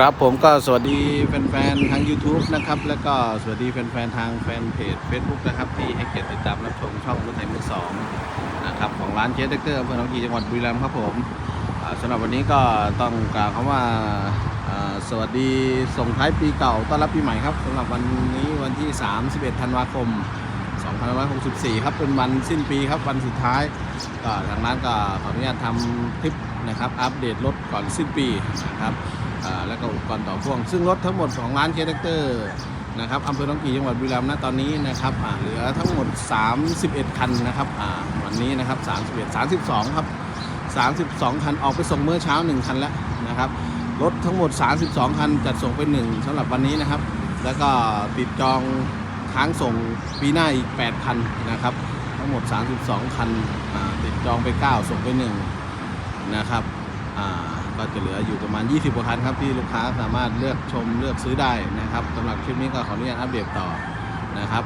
ครับผมก็สวัสดีแฟนๆทาง YouTube นะครับ แล้วก็สวัสดีแฟนๆทางแฟนเพจ Facebook นะครับ ที่ให้เกียรติติดตามรับชมช่องรถไถมือสองนะครับของร้านเจสเตอร์อำเภอหนองกีจังหวัดบุรีรัมย์ครับผมสำหรับวันนี้ก็ต้องกล่าวคำว่าอ่าสวัสดีส่งท้ายปีเก่าต้อนรับปีใหม่ครับสำหรับวันนี้วันที่ 31 ธันวาคม 2564 ครับเป็นวันสิ้นปีครับวันสุดท้ายก็ทางร้านก็ขออนุญาตทำคลิปนะครับอัปเดตรถก่อนสิ้นปีนะครับ แล้วก็อุปกรณ์ต่อพ่วง ซึ่งรถทั้งหมดของร้านเคเดเตอร์นะครับอำเภอหนองกี่จังหวัดบุรีรัมย์ณตอนนี้นะครับเหลือทั้งหมด 31 คันนะครับวันนี้นะครับ31 32 ครับ 32 คันออกไปส่งเมื่อเช้า 1 คันแล้วนะครับรถทั้งหมด 32 คันจัดส่งไป1สำหรับวันนี้นะครับ แล้วก็ติดจองค้างส่งปีหน้าอีก 8 คันนะครับ ทั้งหมด 32 คันติดจองไป 9 ส่งไป1นะครับอ่า ก็จะเหลืออยู่ประมาณ 20กว่าคันครับที่ลูกค้าสามารถเลือกชมเลือกซื้อได้นะครับสำหรับคลิปนี้ก็ขออนุญาตอัปเดตต่อนะครับ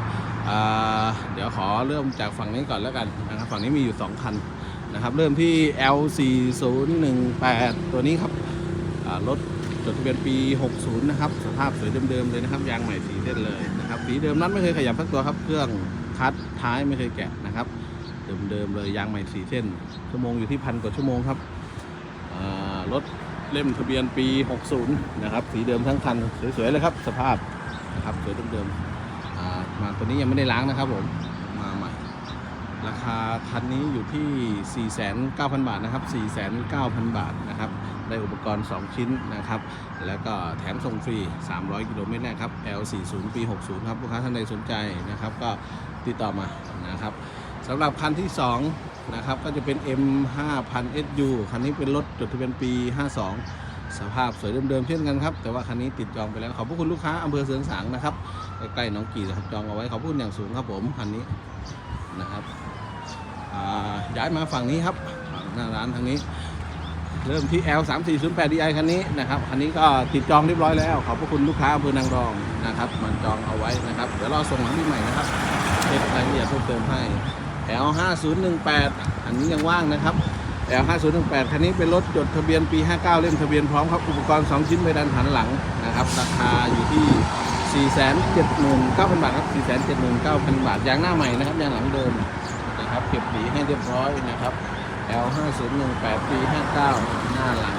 เดี๋ยวขอเริ่มจากฝั่งนี้ก่อนแล้วกันนะครับฝั่งนี้มีอยู่ 2 คันนะครับเริ่มที่ L4018 ตัวนี้ครับรถจดทะเบียนปี 60 นะครับ สภาพสวยเดิมๆเลยนะครับยางใหม่สีเส้นเลยนะครับสีเดิมนั้นไม่เคยขยับสักตัวครับเครื่องคัดท้ายไม่เคยแกะนะครับ เดิมๆเลยยางใหม่สีเส้นชั่วโมงอยู่ที่พันกว่าชั่วโมงครับ รถเล่มทะเบียนปี 60 นะครับ สีเดิมทั้งคัน สวยๆเลยครับ สภาพนะครับสวยเดิมๆมาตัวนี้ยังไม่ได้ล้างนะครับผม มาใหม่ ราคาคันนี้อยู่ที่ 49,000บาทนะครับ 49,000 บาทนะครับ ได้อุปกรณ์ 2 ชิ้นนะครับ แล้วก็แถมส่งฟรี 300 กิโลเมตรแรกครับ L40 ปี 60 ครับ ลูกค้าท่านใดสนใจนะครับ ก็ติดต่อมานะครับสำหรับคันที่ 2 นะครับ ก็จะเป็น M5000 SU คันนี้เป็นรถจดทะเบียนปี 52 สภาพสวยเดิมๆเช่นกันครับ แต่ว่าคันนี้ติดจองไปแล้ว ขอบพระคุณลูกค้าอำเภอเสริงสางนะครับ ใกล้ๆหน้องกี่นะครับจองเอาไว้ขอบคุณอย่างสูงครับผมคันนี้นะครับย้ายมาฝั่งนี้ครับฝั่งหน้าร้านทางนี้ เริ่มที่ L 3 4 0 8 DI คันนี้นะครับคันนี้ก็ติดจองเรียบร้อยแล้ว ขอบพระคุณลูกค้าอำเภอนางรองนะครับมันจองเอาไว้นะครับ เดี๋ยวรอส่งหลังที่ใหม่นะครับเช็ครายละเอียดเพิ่มเติมให้ L 5 0 1 8อันนี้ยังว่างนะครับ L 5 0 1 8คันนี้เป็นรถจดทะเบียนปี 59 เล่มทะเบียนพร้อมครับอุปกรณ์ 2 ชิ้นใบดันหันหลังนะครับ ราคาอยู่ที่ 479,000 บาทครับ 479,000 บาทยางหน้าใหม่นะครับยางหลังเดิมนะครับเก็บสีให้เรียบร้อยนะครับ L 5 0 1 8ปี 59 หน้าหลัง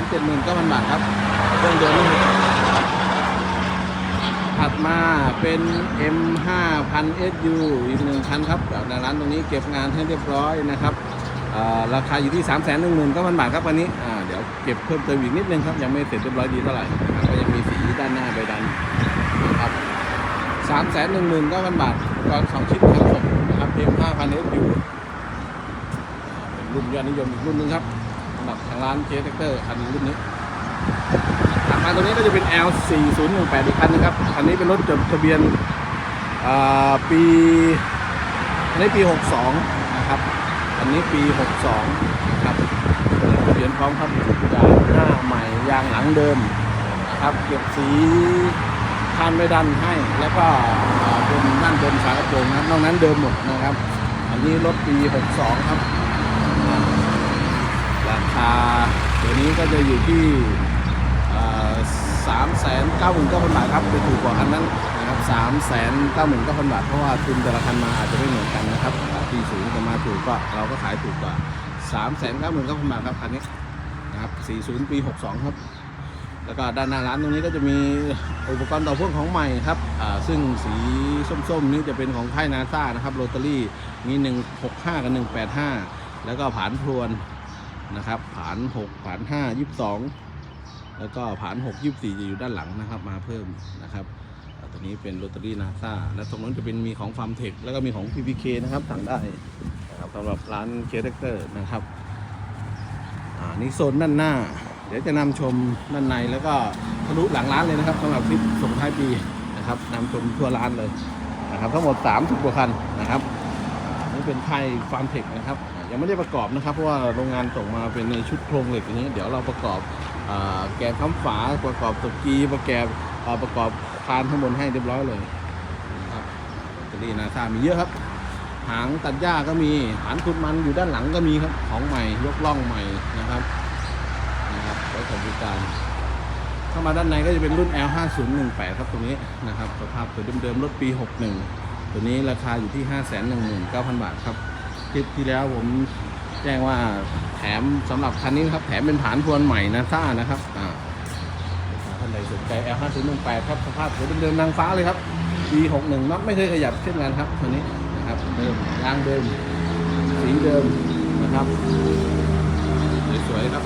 479,000 บาทครับเครื่องเดิมนี่ ถัดมาเป็น M 5000 SU อีกหนึ่งคันครับในร้านตรงนี้เก็บงานให้เรียบร้อยนะครับราคาอยู่ที่ 3 1 9 0 0 0บาทครับวันนี้เดี๋ยวเก็บเพิ่มเติมอีกนิดนึงครับ ยังไม่เสร็จเรียบร้อยดีเท่าไหร่นะครับก็ยังมีสีด้านหน้าใบดันนะครับ3 1 9 0 0 0บาทก่อนสองชิ้นครับผมนะครับ M 5000 SU เป็นรุ่นยอดนิยมอีกรุ่นหนึงครับสำหรับทางร้านเจสเตอร์คันรุ่นนี้ มาตัวนี้ก็จะเป็น L 4 0 1 8 อีกคันนึงครับ คันนี้เป็นรถจดทะเบียนปีอันนี้ปี 62 นะครับ อันนี้ปี 62 นะครับทะเบียนพร้อมครับยางหน้าใหม่ยางหลังเดิมนะครับเก็บสีคานไม่ดันให้ แล้วก็อ่าเป็นด้านบนฝากระโปรงนะครับนอกนั้นเดิมหมดนะครับ อันนี้รถปี 62 ครับ ราคาตัวนี้ก็จะอยู่ที่ สามแสนเก้าหมื่นเก้าพันบาทครับจะถูกกว่าคันนั้นนะครับสามแสนเก้าหมื่นเก้าพันบาท เพราะว่าทุนแต่ละคันมาอาจจะไม่เหมือนกันนะครับปีสูงจะมาถูกก็เราก็ขายถูกกว่าสามแสนเก้าหมื่นเก้าพันบาทครับคันนี้นะครับสี่ศูนย์ปีหกสองครับ แล้วก็ด้านหน้าร้านตรงนี้ก็จะมีอุปกรณ์ต่อพ่วงของใหม่ครับซึ่งสีส้มๆ นี่จะเป็นของค่ายนาซ่านะครับโรตารี่มี 165 กับ 185 แล้วก็ผานพรวนนะครับผาน 6 ผาน 5 22 แล้วก็ผาน6 24จะอยู่ด้านหลังนะครับ มาเพิ่มนะครับตัวนี้เป็นโรตารี่นาซาและตรงนั้นจะเป็นมีของฟาร์มเทคแล้วก็มีของ PPK นะครับสั่งได้นะครับสำหรับร้านเคเดเตอร์นะครับอ่านี่โซนด้านหน้า เดี๋ยวจะนำชมด้านในแล้วก็ทะลุหลังร้านเลยนะครับสำหรับคลิปส่งท้ายปีนะครับนำชมทั่วร้านเลยนะครับทั้งหมด30กว่าคันนะครับนี่เป็นไทยฟาร์มเทคนะครับยังไม่ได้ประกอบนะครับเพราะว่าโรงงานส่งมาเป็นในชุดโครงเหล็กอย่างนี้ เดี๋ยวเราประกอบ แกนค้ำฝาประกอบตะกีประแกบอ่าประกอบคานข้างบนให้เรียบร้อยเลยนะครับแบตเตอรี่นาซามีเยอะครับ หางตัดหญ้าก็มีหางขุดมันอยู่ด้านหลังก็มีครับของใหม่ยกล่องใหม่นะครับนะครับไว้บริการเข้ามาด้านในก็จะเป็นรุ่น L 5 0 1 8 ครับตรงนี้นะครับสภาพสวยเดิมๆรถปี 61 ตัวนี้ราคาอยู่ที่ 5 1 9 0 0 0 บาทครับคลิปที่แล้วผมแจ้งว่าแถมสำหรับคันนี้นะครับแถมเป็นฐานพวนใหม่นะซ่านะครับอ่าท่านใดสนใจ L 5 0 1 8 ครับสภาพสวยเดิมๆนางฟ้าเลยครับปี61 น็อตไม่เคยขยับเช่นกันครับตัวนี้นะครับเดิมยางเดิม สีเดิมนะครับสวยๆครับ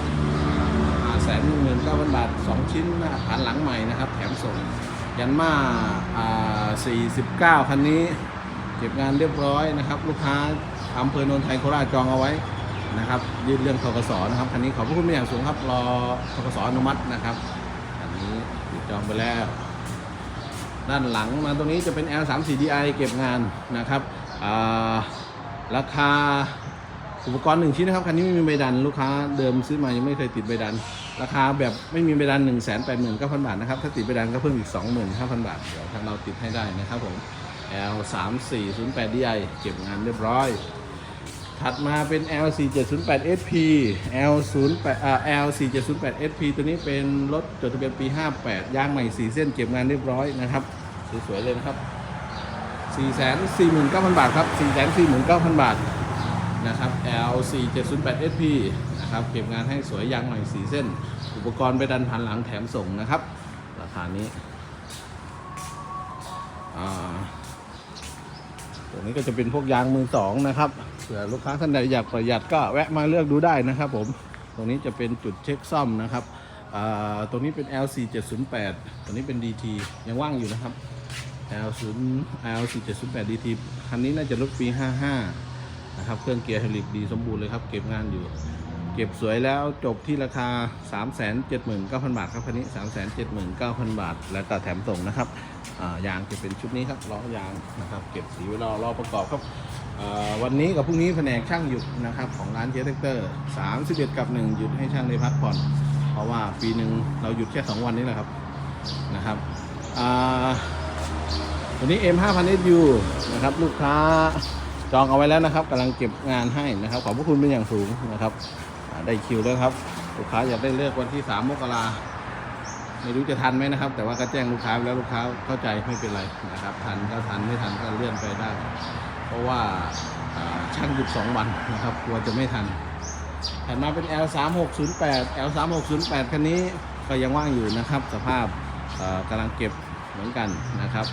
แสนหมื่นเก้าพันบาทสองชิ้นนะครับฐานหลังใหม่นะครับ แถมส่งยันมาอ่าสี่สิบเก้าคันนี้เก็บงานเรียบร้อยนะครับ ลูกค้าอำเภอโนนไทยโคราชจองเอาไว้ นะครับ ยืดเรื่องทกสนะครับคันนี้ขอบพระคุณเป็นอย่างสูงครับรอทกสอนุมัตินะครับอันนี้ติดจองไปแล้ว ด้านหลังมาตรงนี้จะเป็น L34DI เก็บงานนะครับราคาอุปกรณ์หนึ่งชิ้นนะครับคันนี้ไม่มีใบดันลูกค้าเดิมซื้อมายังไม่เคยติดใบดัน ราคาแบบไม่มีใบดัน1 8 9 0 0 0 บาทนะครับถ้าติดใบดันก็เพิ่มอีก 25,000 บาท เดี๋ยวทางเราติดให้ได้นะครับผม L 3 4 0 8 DI เก็บงานเรียบร้อย ถัดมาเป็น L 4 7 0 8 SP L 0 8อ่า L 4 7 0 8 SP ตัวนี้เป็นรถจดทะเบียนปี 58 ยางใหม่ 4 เส้นเก็บงานเรียบร้อยนะครับ สวยๆเลยนะครับ 449,000 บาทครับ 449,000 บาทนะครับ L 4 7 0 8 SP นะครับ เก็บงานให้สวยยางใหม่สีเส้น อุปกรณ์ไปดันผ่านหลังแถมส่งนะครับ ราคานี้อ่าตัวนี้ก็จะเป็นพวกยางมือสองนะครับ เผื่อลูกค้าท่านใดอยากประหยัดก็แวะมาเลือกดูได้นะครับผมตรงนี้จะเป็นจุดเช็คซ่อมนะครับตรงนี้เป็น L 4 7 0 8ตัวนี้เป็น DT ยังว่างอยู่นะครับ L 0 L 4 7 0 8 DT คันนี้น่าจะรถปี 55 นะครับ เครื่องเกียร์ไฮดรอลิกดีสมบูรณ์เลยครับ เก็บงานอยู่ เก็บสวยแล้วจบที่ราคา 379,000 บาทครับคันนี้ 379,000 บาท แล้วก็แถมส่งนะครับอยางจะเป็นชุดนี้ครับล้อยางนะครับ เก็บสีไว้รอรอประกอบครับ วันนี้กับพรุ่งนี้แผนกช่างหยุดนะครับของร้านเจเทคเตอร์31กับ1หยุดให้ช่างได้พักผ่อน เพราะว่าปีหนึ่งเราหยุดแค่2วันนี้แหละครับนะครับอ่าตัวนี้ M 5 0 0 SU นะครับลูกค้าจองเอาไว้แล้วนะครับกำลังเก็บงานให้นะครับขอบพระคุณเป็นอย่างสูงนะครับได้คิวแล้วครับ ลูกค้าอยากได้เลือกวันที่ 3 มกราไม่รู้จะทันไหมนะครับ แต่ว่าก็แจ้งลูกค้าไปแล้วลูกค้าเข้าใจไม่เป็นไรนะครับ ทันก็ทันไม่ทันก็เลื่อนไปได้ เพราะว่าช่างหยุด 2 วันนะครับกลัวจะไม่ทันถัดมาเป็น L 3 6 0 8 L 3 6 0 8 คันนี้ก็ยังว่างอยู่นะครับ สภาพกำลังเก็บเหมือนกันนะครับ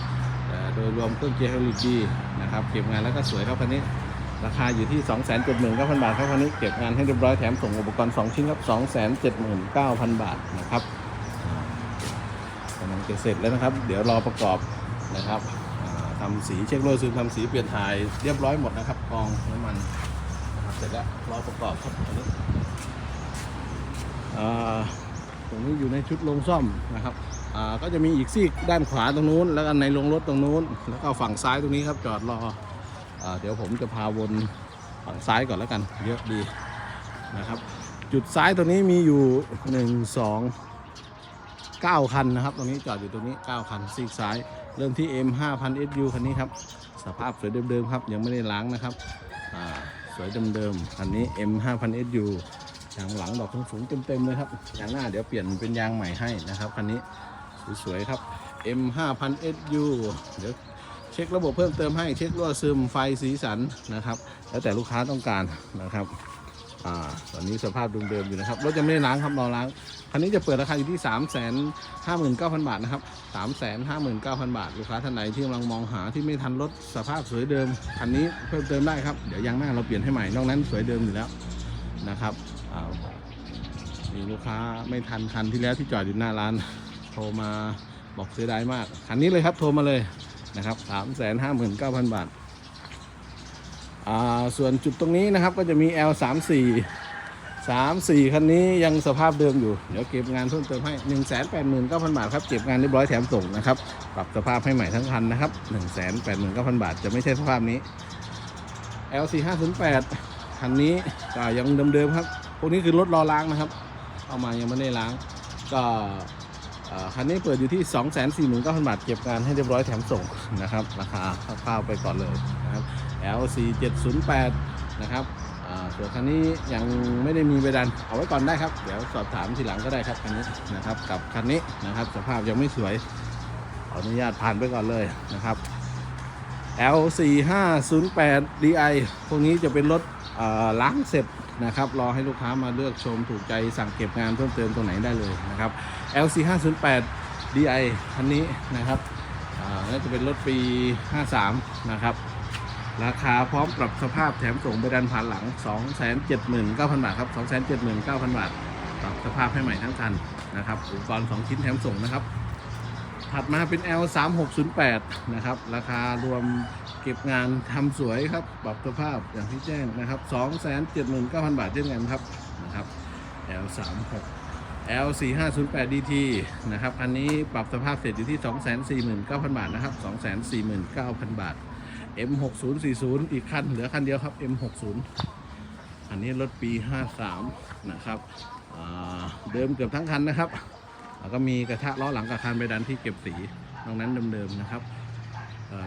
โดยรวมเครื่องเกียร์ไฮดรอลิกดีนะครับเก็บงานแล้วก็สวยครับคันนี้ราคาอยู่ที่ 2 7 9 0 0 0 บาทครับคันนี้เก็บงานให้เรียบร้อยแถมส่งอุปกรณ์ 2 ชิ้นครับ 2 7 9 0 0 0 บาทนะครับกำลังจะเสร็จแล้วนะครับ เดี๋ยวรอประกอบนะครับ อ่าทำสีเช็คโลซึมทำสีเปลี่ยนถ่ายเรียบร้อยหมดนะครับกองน้ำมันนะครับเสร็จแล้วรอประกอบครับอันนี้ตรงนี้อยู่ในชุดลงซ่อมนะครับก็จะมีอีกซีกด้านขวาตรงนู้น แล้วก็ในโรงรถตรงนู้น แล้วก็ฝั่งซ้ายตรงนี้ครับจอดรออเดี๋ยวผมจะพาวนฝั่งซ้ายก่อนแล้วกัน เยอะดีนะครับ จุดซ้ายตรงนี้มีอยู่ 1 2 9 คันนะครับ ตรงนี้จอดอยู่ตรงนี้ 9 คันซีกซ้าย เริ่มที่ M 5 0 0 SU คันนี้ครับ สภาพสวยเดิมๆครับ ยังไม่ได้ล้างนะครับอ่าสวยเดิมๆคันนี้ M 5 0 0 SU ยางหลังดอกสูงเต็มๆเลยครับยางหน้าเดี๋ยวเปลี่ยนเป็นยางใหม่ให้นะครับคันนี้สวยๆครับ M 5 0 0 SU เดี๋ยวเช็คระบบเพิ่มเติมให้เช็ครั่วซึมไฟสีสันนะครับ แล้วแต่ลูกค้าต้องการนะครับ อ่าตอนนี้สภาพเดิมๆอยู่นะครับรถยังไม่ได้ล้างครับรอล้างคันนี้จะเปิดราคาอยู่ที่ 3 5 9 0 0 0 บาทนะครับ 3 5 9 0 0 0 บาท ลูกค้าท่านไหนที่กำลังมองหาที่ไม่ทันรถสภาพสวยเดิมคันนี้เพิ่มเติมได้ครับเดี๋ยวยางหน้าเราเปลี่ยนให้ใหม่นอกนั้นสวยเดิมอยู่แล้วนะครับอ่ามีลูกค้าไม่ทันคันที่แล้วที่จอดอยู่หน้าร้านโทรมาบอกเสียดายมากคันนี้เลยครับโทรมาเลยนะครับสามแสนห้าหมื่นเก้าพันบาท ส่วนจุดตรงนี้นะครับก็จะมี L 3 4 3 4 คันนี้ยังสภาพเดิมอยู่ เดี๋ยวเก็บงานเพิ่มเติมให้ 1 8 9 0 0 0 บาทครับ เก็บงานเรียบร้อยแถมส่งนะครับ ปรับสภาพให้ใหม่ทั้งคันนะครับ 1 8 9 0 0 0 บาท จะไม่ใช่สภาพนี้ L 4 5 0 8 คันนี้ก็ยังเดิมๆครับ พวกนี้คือรถรอล้างนะครับ เอามายังไม่ได้ล้าง ก็คันนี้เปิดอยู่ที่ 2 4 9 0 0 0 บาท เก็บงานให้เรียบร้อยแถมส่งนะครับ ราคาคร่าวๆไปก่อนเลยนะครับ L 4 7 0 8 นะครับส่วนคันนี้ยังไม่ได้มีใบดัน เอาไว้ก่อนได้ครับ เดี๋ยวสอบถามทีหลังก็ได้ครับคันนี้นะครับ กับคันนี้นะครับ สภาพยังไม่สวยขออนุญาตผ่านไปก่อนเลยนะครับ L4508 DI พวกนี้จะเป็นรถล้างเสร็จนะครับ รอให้ลูกค้ามาเลือกชมถูกใจสั่งเก็บงานเพิ่มเติมตรงไหนได้เลยนะครับ L4508 DI คันนี้นะครับน่าจะเป็นรถปี 53 นะครับ ราคาพร้อมปรับสภาพแถมส่งไปดันผ่านหลัง 279,000 บาทครับ 279,000 บาท ปรับสภาพให้ใหม่ทั้งคันนะครับอุปกรณ์2ชิ้นแถมส่งนะครับ ถัดมาเป็น L 3 6 0 8 นะครับ ราคารวมเก็บงานทำสวยครับ ปรับสภาพอย่างที่แจ้งนะครับ 279,000 บาทเช่นกันครับนะครับ L 3 6 L 4 5 0 8 DT นะครับ อันนี้ปรับสภาพเสร็จอยู่ที่ 249,000 บาทนะครับ 249,000 บาท M 6 0 4 0 อีกคันเหลือคันเดียวครับ M 6 0 อันนี้รถปี 53 นะครับเดิมเกือบทั้งคันนะครับแล้วก็มีกระทะล้อหลังกับคานใบดันที่เก็บสีนอกนั้นเดิมๆนะครับ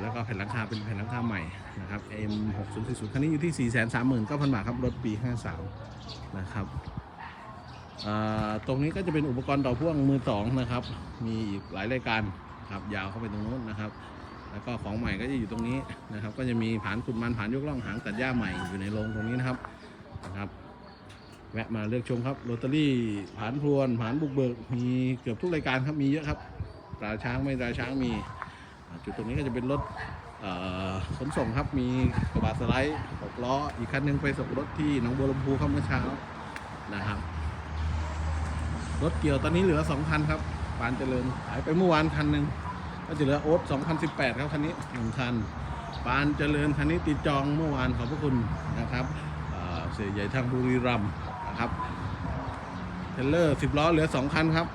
แล้วก็แผ่นหลังคาเป็นแผ่นหลังคาใหม่นะครับ M 6 0 4 0 คันนี้อยู่ที่ 4 3 9 0 0 0 บาทครับรถปี 53 นะครับตรงนี้ก็จะเป็นอุปกรณ์ต่อพ่วงมือสองนะครับ มีอีกหลายรายการครับยาวเข้าไปตรงนู้นนะครับ แล้วก็ของใหม่ก็จะอยู่ตรงนี้นะครับ ก็จะมีผานขุดมันผานยกล่องหางตัดหญ้าใหม่อยู่ในโรงตรงนี้นะครับนะครับแวะมาเลือกชมครับโรตารี่ผานพรวนผานบุกเบิกมีเกือบทุกรายการครับมีเยอะครับตราช้างไม่ตราช้างมีจุดตรงนี้ก็จะเป็นรถขนส่งครับมีกระบะสไลด์หกล้ออีกคันหนึงไปส่งรถที่หนองบัวลำพูครับเมื่อเช้านะครับรถเกี่ยวตอนนี้เหลือสองคันครับปานเจริญขายไปเมื่อวานคันหนึ่ง ก็จะเหลือโอ๊ต2018 ครับคันนี้หนึ่งคัน ปานเจริญคันนี้ติดจองเมื่อวานขอบพระคุณนะครับเสียใหญ่ทางบุรีรัมย์นะครับเทเลอร์สิบล้อเหลือสองคันครับ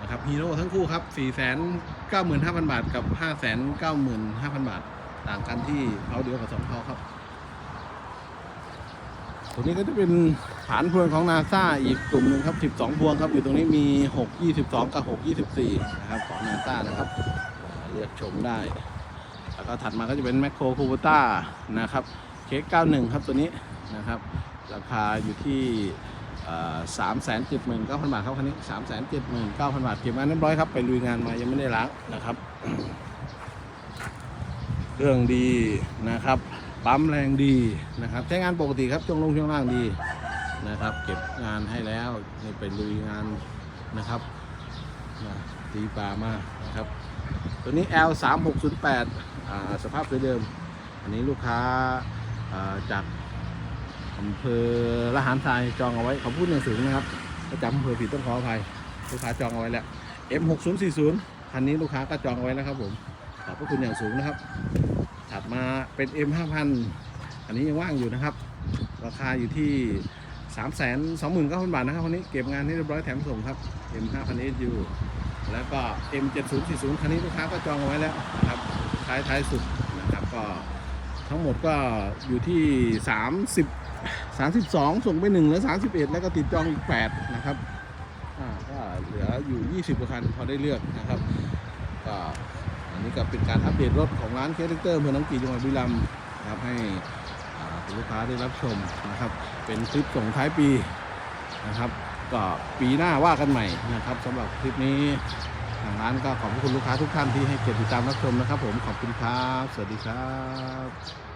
นะครับฮีโร่ทั้งคู่ครับสี่แสนเก้าหมื่นห้าพันบาทกับห้าแสนเก้าหมื่นห้าพันบาท ต่างกันที่เขาเดียวกับสองเขาครับ ตัวนี้ก็จะเป็นฐานพลวนของนาซาอีกกลุ่มหนึ่งครับ 12 พวงครับ อยู่ตรงนี้มี 6 22 กับ 6 24 นะครับของนาซานะครับเลือกชมได้ แล้วก็ถัดมาก็จะเป็นแมคโครคูบูต้านะครับเคก91 ครับตัวนี้นะครับราคาอยู่ที่สามแสนเจ็ดหมื่นเก้าพันบาทครับคันนี้สามแสนเจ็ดหมื่นเก้าพันบาทเก็บงานเรียบร้อยครับไปลุยงานมายังไม่ได้ล้างนะครับ เครื่องดีนะครับ ปั๊มแรงดีนะครับ ใช้งานปกติครับช่วงลงช่วงล่างดีนะครับ เก็บงานให้แล้วนี่ไปลุยงานนะครับนะตีปลามานะครับ ตัวนี้ L 3 6 0 8อ่าสภาพเดิม อันนี้ลูกค้าจากอำเภอละหารทรายจองเอาไว้เขาพูดอย่างสูงนะครับก็จำอำเภอผิดต้องขออภัยลูกค้าจองเอาไว้แล้ว M 6 0 4 0คันนี้ลูกค้าก็จองเอาไว้แล้วครับผมขอบพระคุณอย่างสูงนะครับ ถัดมาเป็น M 5 0 0 0อันนี้ยังว่างอยู่นะครับ ราคาอยู่ที่ 3 2 9 0 0 0 บาทนะครับคันนี้เก็บงานให้เรียบร้อยแถมส่งครับ M 5 0 0 0 SU แล้วก็ M 7 0 4 0คันนี้ลูกค้าก็จองเอาไว้แล้วนะครับท้ายท้ายสุดนะครับก็ทั้งหมดก็อยู่ที่ 30 32 ส่งไป1เหลือ 31 แล้วก็ติดจองอีก 8 นะครับก็เหลืออยู่ 20กว่าคันพอได้เลือกนะครับก็ อันนี้ก็เป็นการอัปเดตรถของร้านเคสเตอร์เมืองน้องกีจังหวัดบุรีรัมย์นะครับให้คุณลูกค้าได้รับชมนะครับ เป็นคลิปส่งท้ายปีนะครับก็ปีหน้าว่ากันใหม่นะครับสำหรับคลิปนี้ทางร้านก็ขอบคุณลูกค้าทุกท่านที่ให้เกียรติติดตามรับชมนะครับ ผมขอบคุณครับ สวัสดีครับ